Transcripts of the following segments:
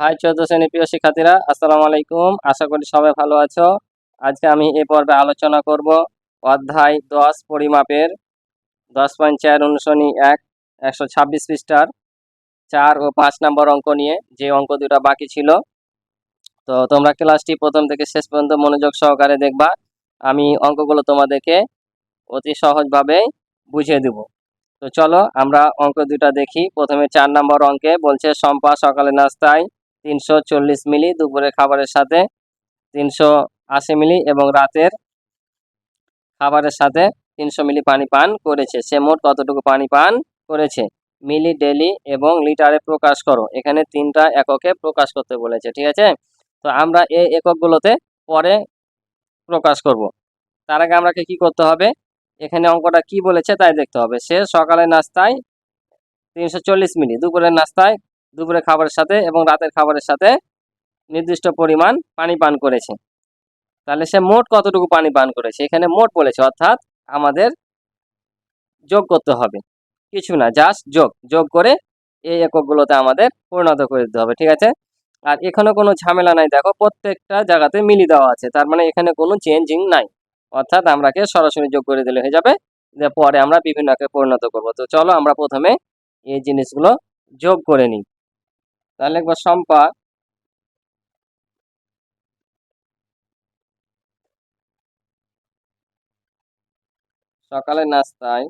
High চৌদ্দ শ্রেণির প্রিয় শিক্ষার্থীরা, আসসালামু আলাইকুম। আশা করি সবাই ভালো আছো। আজকে আমি এ পর্বে আলোচনা করব অধ্যায় দশ পরিমাপের। দশ পয়েন্ট চার অনুশনী এক, একশো ছাব্বিশ পৃষ্ঠার চার ও পাঁচ নম্বর অঙ্ক নিয়ে যে অঙ্ক দুটা বাকি ছিল। তো তোমরা ক্লাসটি প্রথম থেকে শেষ পর্যন্ত মনোযোগ সহকারে দেখবা। আমি অঙ্কগুলো তোমাদেরকে অতি সহজভাবে বুঝিয়ে দেব। তো চলো আমরা অঙ্ক দুটা দেখি। প্রথমে চার নম্বর অঙ্কে বলছে সম্পা সকালে নাস্তায় তিনশো চল্লিশ মিলি দুপুরের খাবারের সাথে, তিনশো আশি মিলি এবং রাতের খাবারের সাথে তিনশো মিলি পানি পান করেছে। সে মোট কতটুকু পানি পান করেছে? মিলি, ডেলি এবং লিটারে প্রকাশ করো। এখানে তিনটা এককে প্রকাশ করতে বলেছে, ঠিক আছে? তো আমরা এই এককগুলোতে পরে প্রকাশ করব। তার আগে আমাকে কি করতে হবে? এখানে অঙ্কটা কি বলেছে তাই দেখতে হবে। সে সকালে নাস্তায় তিনশো চল্লিশ মিলি, দুপুরের নাস্তায় দুপুরে খাবারের সাথে এবং রাতের খাবারের সাথে নির্দিষ্ট পরিমাণ পানি পান করেছে। তাহলে সে মোট কতটুকু পানি পান করেছে? এখানে মোট বলেছে, অর্থাৎ আমাদের যোগ করতে হবে। কিছু না জাস্ট যোগ। যোগ করে এই এককগুলোতে আমাদের পরিণত করে দিতে হবে, ঠিক আছে? আর এখানে কোনো ঝামেলা নাই, দেখো, প্রত্যেকটা জায়গাতে মিলি দেওয়া আছে, তার মানে এখানে কোনো চেঞ্জিং নাই। অর্থাৎ আমরাকে সরাসরি যোগ করে দিলে হয়ে যাবে পরে আমরা বিভিন্নকে পরিণত করব। তো চলো আমরা প্রথমে এই জিনিসগুলো যোগ করে নিই। তাহলে একবার সম্পা সকালে নাস্তায়।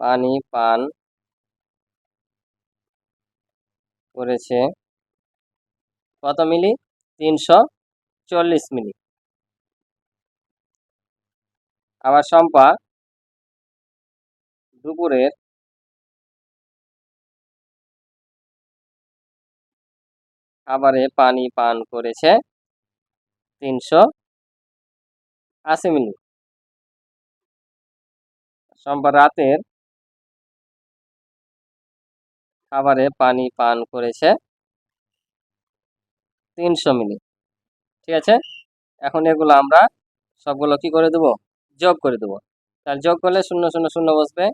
পানি, পান। করেছে। কত মিলি? তিনশো চল্লিশ মিলি। আবার সম্পা দুপুরের খাবারে পানি পান করেছে তিনশো আশি মিলি সোমবার রাতের খাবারে পানি পান করেছে তিনশো মিলি ঠিক আছে? এখন এগুলো আমরা সবগুলো কি করে দেবো? যোগ করে দেবো। তাহলে যোগ করলে শূন্য শূন্য শূন্য বসবে।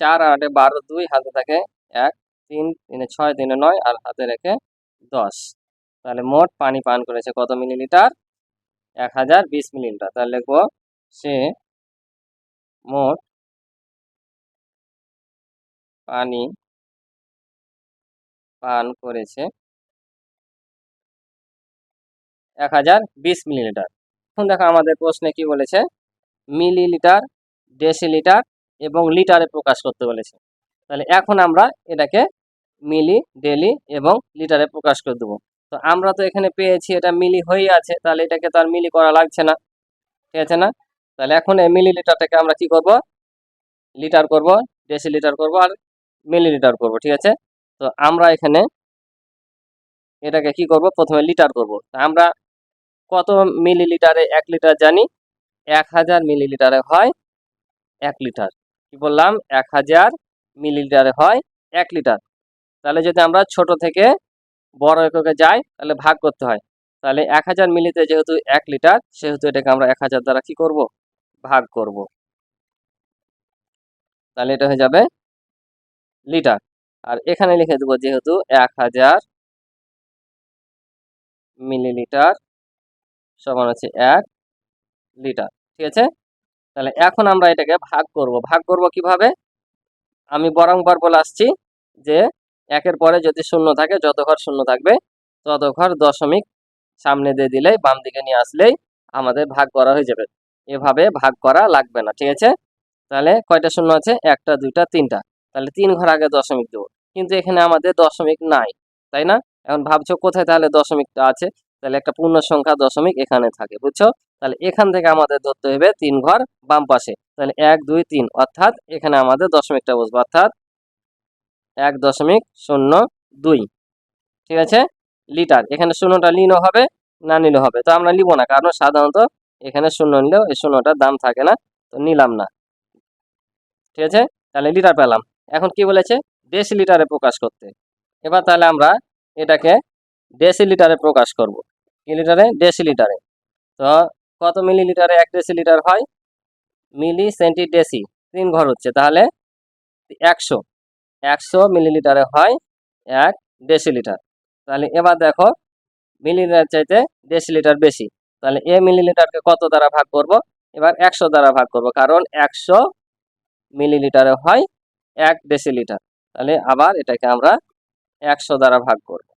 চার আর আটে বারো দুই, হাতে থাকে এক, তিন, তিনে ছয়, তিনে নয় আর হাতে রেখে দশ। তাহলে মোট পানি পান করেছে কত মিলিলিটার? এক হাজার বিশ মিলিলিটার। তাহলে লিখব সে মোট পানি পান করেছে এক হাজার বিশ মিলিলিটার। এখন দেখো আমাদের প্রশ্নে কি বলেছে? মিলিলিটার, ডেসিলিটার এবং লিটারে প্রকাশ করতে বলেছে। তাহলে এখন আমরা এটাকে মিলি, ডেলি এবং লিটারে প্রকাশ করে দেবো। তো আমরা তো এখানে পেয়েছি, এটা মিলি হয়ে আছে, তাহলে এটাকে তো আর মিলি করা লাগছে না। ঠিক আছে না? তাহলে এখন এই মিলি লিটারটাকে আমরা কি করব? লিটার করব ডেসি লিটার করব আর মিলি লিটার করব, ঠিক আছে? তো আমরা এখানে এটাকে কি করব? প্রথমে লিটার করব। আমরা কত মিলিলিটারে এক লিটার জানি? এক হাজার মিলিলিটারে হয় এক লিটার। কি বললাম? এক হাজার মিলিলিটারে হয় এক লিটার। তাহলে যদি আমরা ছোট থেকে বড় এককে যাই, তাহলে ভাগ করতে হয়। তাহলে এক হাজার মিলিতে যেহেতু এক লিটার, সেহেতু এটাকে আমরা এক হাজার দ্বারা কি করব? ভাগ করব। তাহলে এটা হয়ে যাবে লিটার। আর এখানে লিখে দেবো যেহেতু এক হাজার মিলিলিটার সমান হচ্ছে এক লিটার। ঠিক আছে? তাহলে এখন আমরা এটাকে ভাগ করব। ভাগ করব কীভাবে? আমি বরংবার বলে আসছি যে একের পরে যদি শূন্য থাকে যত ঘর শূন্য থাকবে তত ঘর দশমিক সামনে দিয়ে দিলেই বাম দিকে নিয়ে আসলেই আমাদের ভাগ করা হয়ে যাবে। এভাবে ভাগ করা লাগবে না, ঠিক আছে? তাহলে কয়টা শূন্য আছে? একটা, দুইটা, তিনটা। তাহলে তিন ঘর আগে দশমিক দেবো। কিন্তু এখানে আমাদের দশমিক নাই, তাই না? এখন ভাবছ কোথায় তাহলে দশমিকটা আছে? তাহলে একটা পূর্ণ সংখ্যা দশমিক এখানে থাকে, বুঝছ? তাহলে এখান থেকে আমাদের ধরতে হবে তিন ঘর বাম পাশে। তাহলে এক, দুই, তিন, অর্থাৎ এখানে আমাদের দশমিকটা বসবো, অর্থাৎ এক দশমিক শূন্য দুই। ঠিক আছে? লিটার। এখানে শূন্যটা লিনও হবে, না নিলেও হবে। তো আমরা নিব না, কারণ সাধারণত এখানে শূন্য নিলেও এই শূন্যটার দাম থাকে না, তো নিলাম না। ঠিক আছে? তাহলে লিটার পেলাম। এখন কি বলেছে? দেশি লিটারে প্রকাশ করতে। এবার তাহলে আমরা এটাকে ডেসি লিটারে প্রকাশ করব। কি লিটারে? দেশি লিটারে। তো কত মিলিলিটারে এক ডেসি লিটার হয়? মিলি সেন্টি ডেসি তিন ঘর হচ্ছে, তাহলে একশো। একশো মিলিলিটারে হয় এক ডেসিলিটার। তাহলে এবার দেখো মিলিলিটার চাইতে ডেসিলিটার বেশি। তাহলে এ মিলিলিটারকে কত দ্বারা ভাগ করব? এবার একশো দ্বারা ভাগ করব, কারণ একশো মিলিলিটারে হয় এক ডেসিলিটার। তাহলে আবার এটাকে আমরা একশো দ্বারা ভাগ করব।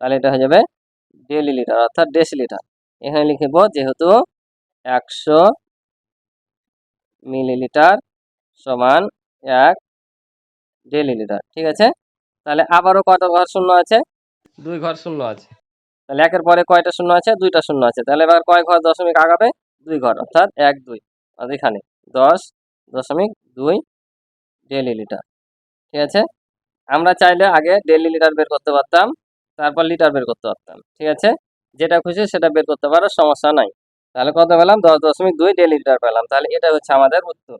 তাহলে এটা হয়ে যাবে ডেলি লিটার অর্থাৎ ডেসিলিটার। এখানে লিখব যেহেতু একশো মিলিলিটার সমান এক ডেলি লিটার ঠিক আছে? তাহলে আবারও কত ঘর শূন্য আছে? দুই ঘর শূন্য আছে। তাহলে একের পরে কয়টা শূন্য আছে? দুইটা শূন্য আছে। তাহলে এবার কয় ঘর দশমিক আগাবে? দুই ঘর অর্থাৎ এক দুই। এখানে দশ দশমিক দুই ডেলি লিটার ঠিক আছে? আমরা চাইলে আগে ডেলি লিটার বের করতে পারতাম তারপর লিটার বের করতে পারতাম ঠিক আছে? যেটা খুশি সেটা বের করতে পারো, সমস্যা নাই। তাহলে কত পেলাম? দশ দশমিক দুই ডেলি লিটার পেলাম। তাহলে এটা হচ্ছে আমাদের উত্তর।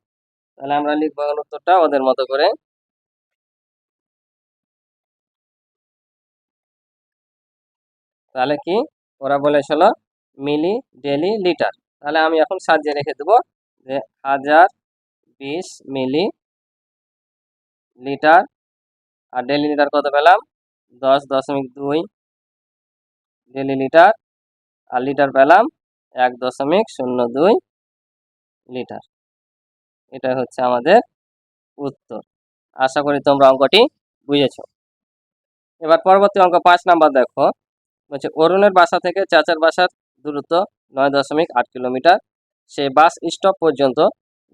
তাহলে আমরা লিখব উত্তরটা ওদের মতো করে। তাহলে কি? ওরা বলেছিল মিলি ডেলি লিটার। তাহলে আমি এখন সাজিয়ে রেখে দেবো যে হাজার বিশ মিলি লিটার। আর ডেলি লিটার কত পেলাম? দশ দশমিক দুই ডেলি লিটার আর লিটার পেলাম এক দশমিক শূন্য দুই লিটার। এটা হচ্ছে আমাদের উত্তর। আশা করি তোমরা অঙ্কটি বুঝেছ। এবার পরবর্তী অঙ্ক পাঁচ নাম্বার দেখো। বলছে, অরুণের বাসা থেকে চাচার বাসার দূরত্ব নয় দশমিক আট কিলোমিটার। সে বাস স্টপ পর্যন্ত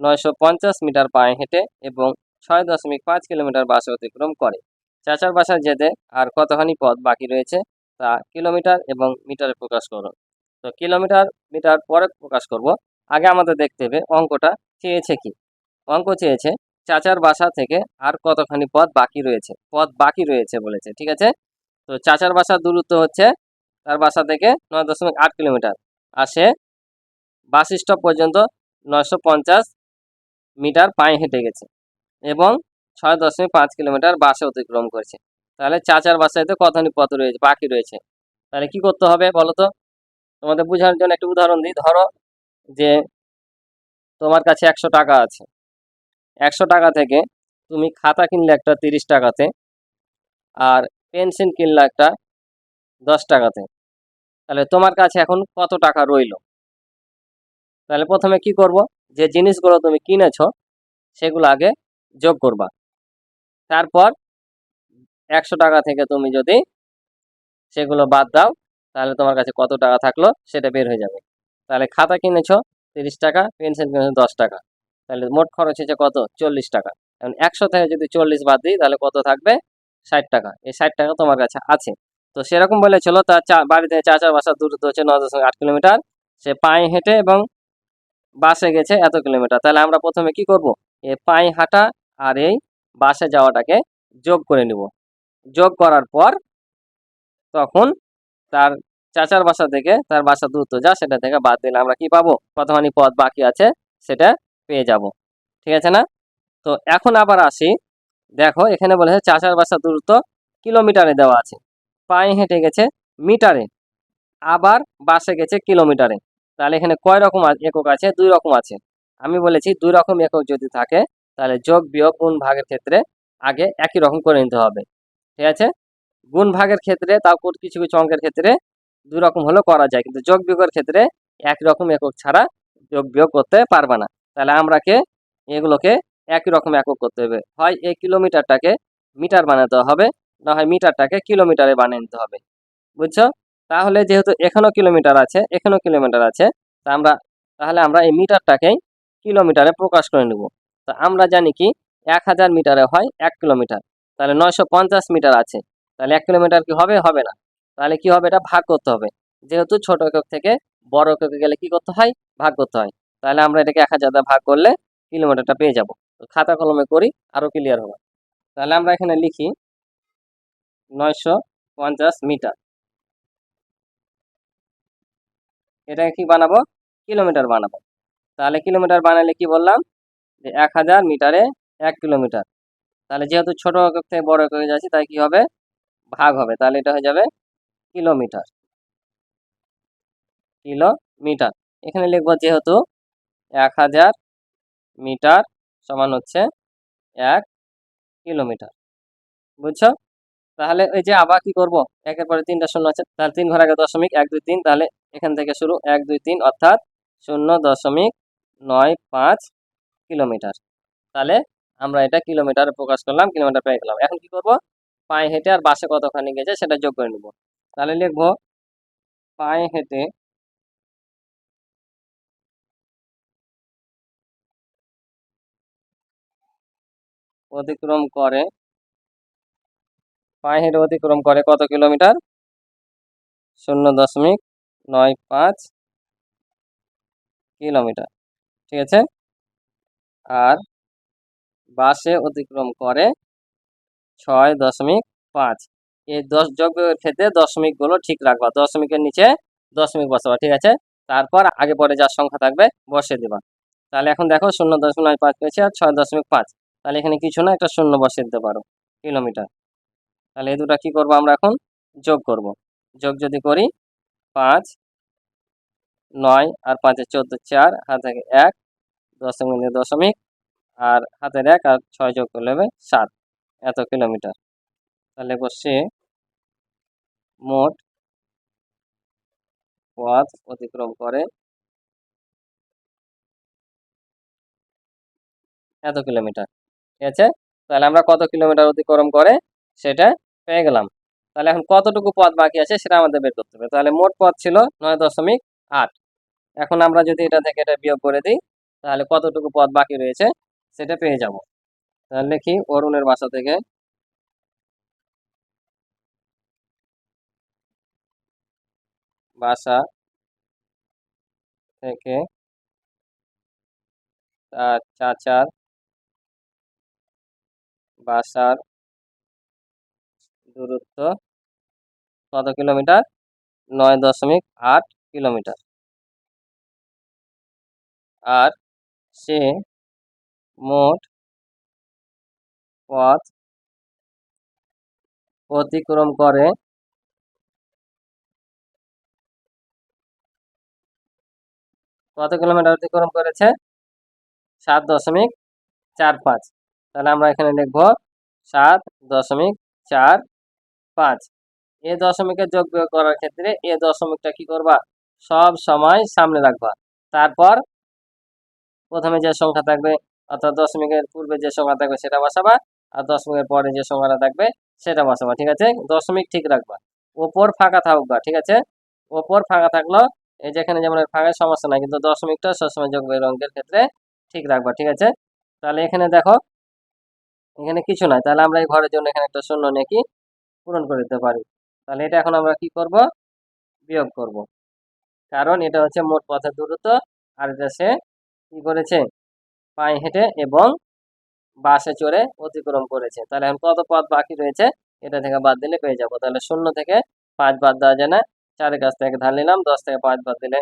নয়শো পঞ্চাশ মিটার পায়ে হেঁটে এবং ছয় দশমিক পাঁচ কিলোমিটার বাসে অতিক্রম করে। চাচার বাসায় যেতে আর কতখানি পথ বাকি রয়েছে তা কিলোমিটার এবং মিটারে প্রকাশ করো। তো কিলোমিটার, মিটার পরে প্রকাশ করব। আগে আমাদের দেখতে হবে অঙ্কটা চেয়েছে কি? অঙ্ক চেয়েছে চাচার বাসা থেকে আর কতখানি পথ বাকি রয়েছে। পথ বাকি রয়েছে বলেছে, ঠিক আছে? তো চাচার বাসার দূরত্ব হচ্ছে তার বাসা থেকে নয় দশমিক আট কিলোমিটার। আর সে বাস স্টপ পর্যন্ত নয়শো পঞ্চাশ মিটার পায়ে হেঁটে গেছে এবং ছয় দশমিক পাঁচ কিলোমিটার বাসে অতিক্রম করেছে। তাহলে চাচার বাসায় তো কতখানি পথ রয়েছে, বাকি রয়েছে। তাহলে কি করতে হবে বলো তো? তোমাদের বোঝানোর জন্য একটা উদাহরণ দিই। ধরো যে তোমার কাছে একশো টাকা আছে। একশো টাকা থেকে তুমি খাতা কিনলে একটা তিরিশ টাকাতে আর পেন্সিল কিনলে একটা দশ টাকাতে। তাহলে তোমার কাছে এখন কত টাকা রইল? তাহলে প্রথমে কি করব? যে জিনিসগুলো তুমি কিনেছো, সেগুলো আগে যোগ করবা। তারপর একশো টাকা থেকে তুমি যদি সেগুলো বাদ দাও, তাহলে তোমার কাছে কত টাকা থাকল সেটা বের হয়ে যাবে। তাহলে খাতা কিনেছো, তিরিশ টাকা, পেন্সিল কিনেছো, দশ টাকা। তাহলে মোট খরচ হয়েছে কত? চল্লিশ টাকা। এখন একশো থেকে যদি চল্লিশ বাদ দিই, তাহলে কত থাকবে? ষাট টাকা। এই ষাট টাকা তোমার কাছে আছে। তো সেরকম বলেছিল তার চা বাড়ি থেকে চাচার বাসার দূরত্ব হচ্ছে নয় দশমিক আট কিলোমিটার। সে পায়ে হেঁটে এবং বাসে গেছে এত কিলোমিটার। তাহলে আমরা প্রথমে কি করব? এ পায়ে হাঁটা আর এই বাসে যাওয়াটাকে যোগ করে নিব। যোগ করার পর তখন তার চাচার বাসা থেকে তার বাসা দূরত্ব যা সেটা থেকে বাদ দিলে আমরা কি পাবো? কতখানি পথ বাকি আছে, সেটা পেয়ে যাব। ঠিক আছে না? তো এখন আবার আসি। দেখো, এখানে বলেছে চাচার বাসা দূরত্ব কিলোমিটারে দেওয়া আছে। পায়ে হেঁটে গেছে মিটারে, আবার বাসে গেছে কিলোমিটারে। তাহলে এখানে কয় রকম একক আছে? দুই রকম আছে। আমি বলেছি দুই রকম একক যদি থাকে, তাহলে যোগ বিয়োগ গুণ ভাগের ক্ষেত্রে আগে একই রকম করে নিতে হবে। ঠিক আছে? গুণ ভাগের ক্ষেত্রে তাও কিছু কিছু অঙ্কের ক্ষেত্রে দুই রকম হলেও করা যায়, কিন্তু যোগ বিয়োগের ক্ষেত্রে একই রকম একক ছাড়া যোগ বিয়োগ করতে পারবে না। তাহলে আমরাকে এগুলোকে একই রকম একক করতে হবে। হয় এই কিলোমিটারটাকে মিটার বানাতে হবে, না হয় মিটারটাকে কিলোমিটারে বানিয়ে নিতে হবে। বুঝছ? তাহলে যেহেতু এখানেও কিলোমিটার আছে, এখানেও কিলোমিটার আছে, তা আমরা তাহলে আমরা এই মিটারটাকেই কিলোমিটারে প্রকাশ করে নেব। তা আমরা জানি কি, এক হাজার মিটারে হয় এক কিলোমিটার। তাহলে নয়শো পঞ্চাশ মিটার আছে। তাহলে এক কিলোমিটার কি হবে? হবে না। তাহলে কি হবে? এটা ভাগ করতে হবে। যেহেতু ছোট একক থেকে বড় এককে গেলে কি করতে হয়? ভাগ করতে হয়। তাহলে আমরা এটাকে এক হাজার ভাগ করলে কিলোমিটারটা পেয়ে যাব। খাতা কলমে করি আরও ক্লিয়ার হবে। তাহলে আমরা এখানে লিখি নয়শো পঞ্চাশ মিটার। এটাকে কি বানাবো? কিলোমিটার বানাবো। তাহলে কিলোমিটার বানালে কি বললাম? যে এক হাজার মিটারে এক কিলোমিটার। তাহলে যেহেতু ছোট একক থেকে বড় একক যাচ্ছে তাই কি হবে? ভাগ হবে। তাহলে এটা হয়ে যাবে কিলোমিটার। কিলোমিটার। এখানে লিখব যেহেতু এক হাজার মিটার সমান হচ্ছে এক কিলোমিটার। বুঝছ? তাহলে ওই যে আবার কি করব? একের পরে তিনটা শূন্য আছে, তাহলে তিন ঘর আগে দশমিক, এক দুই তিন, তাহলে এখান থেকে শুরু এক দুই তিন, অর্থাৎ শূন্য দশমিক নয় পাঁচ কিলোমিটার। তাহলে আমরা এটা কিলোমিটার প্রকাশ করলাম কিলোমিটার পেয়ে গেলাম। এখন কি করব? পায়ে হেঁটে আর বাসে কতখানি গেছে সেটা যোগ করে নেব। তাহলে লিখব, পায়ে হেঁটে অতিক্রম করে, পায়ে হেঁটে অতিক্রম করে কত কিলোমিটার শূন্য দশমিক নয় পাঁচ কিলোমিটার ঠিক আছে? আর বাসে অতিক্রম করে ছয় দশমিক পাঁচ। এই দশ যোগের ক্ষেত্রে দশমিকগুলো ঠিক রাখবা। দশমিকের নিচে দশমিক বসাবা, ঠিক আছে? তারপর আগে পরে যা সংখ্যা থাকবে বসিয়ে দেবা। তাহলে এখন দেখো শূন্য দশমিক পাঁচ পেয়েছে আর ছয় দশমিক পাঁচ। তাহলে এখানে কিছু না, একটা শূন্য বসিয়ে দিতে পারো কিলোমিটার। তাহলে এই দুটা কি করব আমরা এখন? যোগ করব। যোগ যদি করি পাঁচ, নয় আর পাঁচে চোদ্দ, চার, হাত থেকে এক দশমিক দশমিক আর হাতের এক আর ছয় যোগ করলে হবে সাত। এত কিলোমিটার। তাহলে বসে মোট পথ অতিক্রম করে এত কিলোমিটার। ঠিক আছে? তাহলে আমরা কত কিলোমিটার অতিক্রম করে সেটা পেয়ে গেলাম। তাহলে এখন কতটুকু পথ বাকি আছে সেটা আমাদের বের করতে হবে। তাহলে মোট পথ ছিল নয় দশমিক আট। এখন আমরা যদি এটা থেকে এটা বিয়োগ করে দিই, তাহলে কতটুকু পথ বাকি রয়েছে সেটা পেয়ে যাব। তাহলে লিখি অরুণের বাসা থেকে বাসা থেকে তার চাচার বাসার দূরত্ব কত কিলোমিটার? নয় দশমিক আট কিলোমিটার। আর সে মোট পথ অতিক্রম করে কত কিলোমিটার অতিক্রম করেছে? সাত দশমিক চার পাঁচ। তাহলে আমরা এখানে লিখব সাত দশমিক চার পাঁচ। এ দশমিকের যোগ বিয়োগ করার ক্ষেত্রে এ দশমিকটা কি করবা? সব সময় সামনে রাখবা। তারপর প্রথমে যে সংখ্যা থাকবে অর্থাৎ দশমিকের পূর্বে যে সংখ্যা থাকবে সেটা বসাবা, আর দশ দশমিকের পরে যে সংখ্যাটা থাকবে সেটা বসাবা, ঠিক আছে? দশমিক ঠিক রাখবা। ওপর ফাঁকা থাকবা, ঠিক আছে? ওপর ফাঁকা থাকল, এই যেখানে যেমন ফাঁকা সমস্যা নাই, কিন্তু দশমিকটা সবসময় যোগ অঙ্কের ক্ষেত্রে ঠিক রাখবা, ঠিক আছে? তাহলে এখানে দেখো, এখানে কিছু নাই, তাহলে আমরা এই ঘরের জন্য এখানে একটা শূন্য নিয়ে কি পূরণ করে দিতে পারি। তাহলে এটা এখন আমরা কি করব? বিয়োগ করব। কারণ এটা হচ্ছে মোট পথের দূরত্ব, আর এটা সে কি করেছে? পায়ে হেঁটে এবং বাসে চড়ে অতিক্রম করেছে। তাহলে এখন কত পথ বাকি রয়েছে? এটা থেকে বাদ দিলে পেয়ে যাব। তাহলে শূন্য থেকে পাঁচ বাদ দেওয়া যায় না চারের কাছ থেকে ধার নিলাম, দশ থেকে পাঁচ বাদ দিলে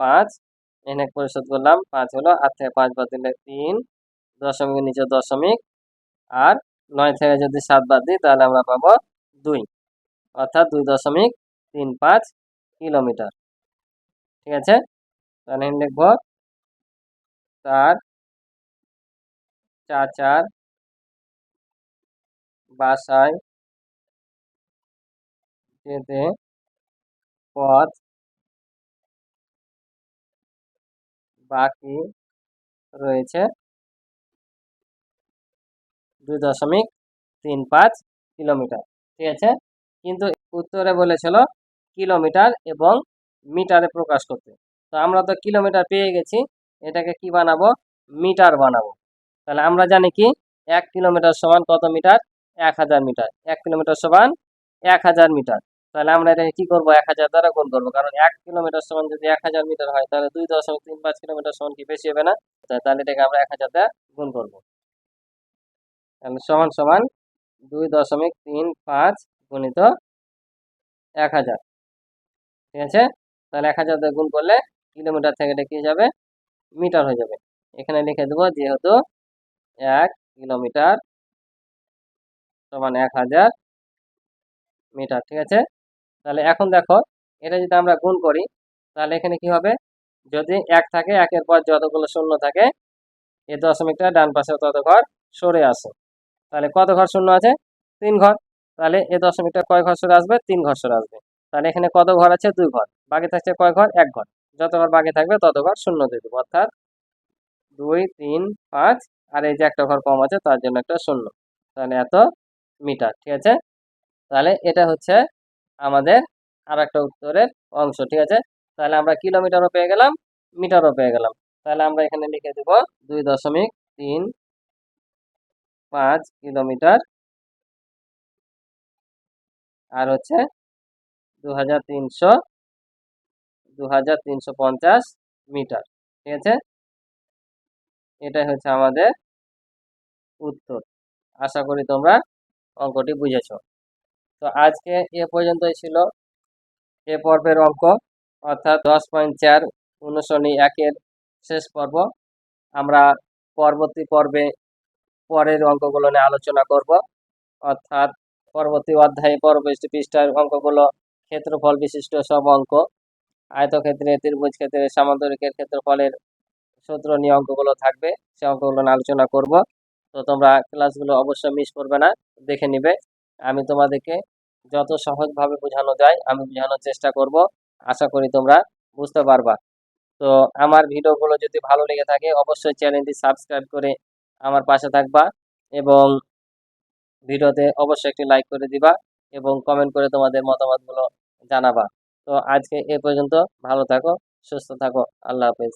পাঁচ, এনে পরিশোধ করলাম, পাঁচ হলো আট থেকে পাঁচ বাদ দিলে তিন দশমিকের নিচে দশমিক, আর নয় থেকে যদি সাত বাদ দিই, তাহলে আমরা পাবো দুই, অর্থাৎ দুই দশমিক তিন পাঁচ কিলোমিটার। ঠিক আছে? তাহলে লিখব তার চাচার বাসায় যেতে পথ বাকি রয়েছে দুই দশমিক তিন পাঁচ কিলোমিটার, ঠিক আছে? কিন্তু উত্তরে বলেছিল কিলোমিটার এবং মিটারে প্রকাশ করতে। তো আমরা তো কিলোমিটার পেয়ে গেছি, এটাকে কি বানাবো? মিটার বানাবো। তাহলে আমরা জানি কি? এক কিলোমিটার সমান কত মিটার? এক হাজার মিটার। এক কিলোমিটার সমান এক হাজার মিটার। তাহলে আমরা এটাকে কি করব? এক হাজার দ্বারা গুণ করব। কারণ এক কিলোমিটার সমান যদি এক হাজার মিটার হয়, তাহলে দুই দশমিক তিন পাঁচ কিলোমিটার সমান কি বেশি হবে না? তাহলে এটাকে আমরা এক হাজার দ্বারা গুণ করব। তাহলে সমান সমান দুই দশমিক তিন পাঁচ গুণিত এক হাজার। ঠিক আছে? তাহলে এক হাজার দিয়ে গুণ করলে কিলোমিটার থেকে এটা কি যাবে? মিটার হয়ে যাবে। এখানে লিখে দেবো যেহেতু এক কিলোমিটার সমান এক হাজার মিটার, ঠিক আছে? তাহলে এখন দেখো, এটা যদি আমরা গুণ করি, তাহলে এখানে কি হবে? যদি এক থাকে, একের পর যতগুলো শূন্য থাকে এই দশমিকটা ডান পাশে তত ঘর সরে আসে। তাহলে কত ঘর শূন্য আছে? তিন ঘর। তাহলে এ দশমিকটা কয় ঘর সরে আসবে? তিন ঘর সরে আসবে। তাহলে এখানে কত ঘর আছে? দুই ঘর। বাকি থাকছে কয় ঘর? এক ঘর। যত ঘর বাকি থাকবে, তত ঘর শূন্য দিয়ে দেবো। অর্থাৎ দুই, তিন, পাঁচ আর এই যে একটা ঘর কম আছে, তার জন্য একটা শূন্য। তাহলে এত মিটার, ঠিক আছে? তাহলে এটা হচ্ছে আমাদের আর একটা উত্তরের অংশ, ঠিক আছে? তাহলে আমরা কিলোমিটারও পেয়ে গেলাম, মিটারও পেয়ে গেলাম। তাহলে আমরা এখানে লিখে দেব দুই দশমিক তিন পাঁচ কিলোমিটার। আর হচ্ছে দু হাজার তিনশো দু হাজার তিনশো পঞ্চাশ মিটার, ঠিক আছে? এটাই হচ্ছে আমাদের উত্তর। আশা করি তোমরা অঙ্কটি বুঝেছ। তো আজকে এ পর্যন্তই ছিল। এ পর্বের অঙ্ক, অর্থাৎ দশ পয়েন্ট চার অনুশনী একের শেষ পর্ব। আমরা পরবর্তী পর্বে পরের অঙ্কগুলো নিয়ে আলোচনা করব। অর্থাৎ পরবর্তী অধ্যায়ে পরবর্তী পৃষ্ঠার অঙ্কগুলো ক্ষেত্রফল বিশিষ্ট সব অঙ্ক। আয়তক্ষেত্রে ত্রিভুজ ক্ষেত্রে সামান্তরিকের ক্ষেত্রফলের সূত্র নিয়ে অঙ্কগুলো থাকবে, সে অঙ্কগুলো আলোচনা করব। তো তোমরা ক্লাসগুলো অবশ্যই মিস করবে না, দেখে নিবে। আমি তোমাদেরকে যত সহজভাবে বোঝানো যায়, আমি বোঝানোর চেষ্টা করব। আশা করি তোমরা বুঝতে পারবা। তো আমার ভিডিওগুলো যদি ভালো লেগে থাকে, অবশ্যই চ্যানেলটি সাবস্ক্রাইব করে আমার পাশে থাকবা এবং ভিডিওতে অবশ্যই একটি লাইক করে দিবা এবং কমেন্ট করে তোমাদের মতামতগুলো জানাবা। তো আজকে এ পর্যন্ত, ভালো থাকো, সুস্থ থাকো, আল্লাহ হাফেজ।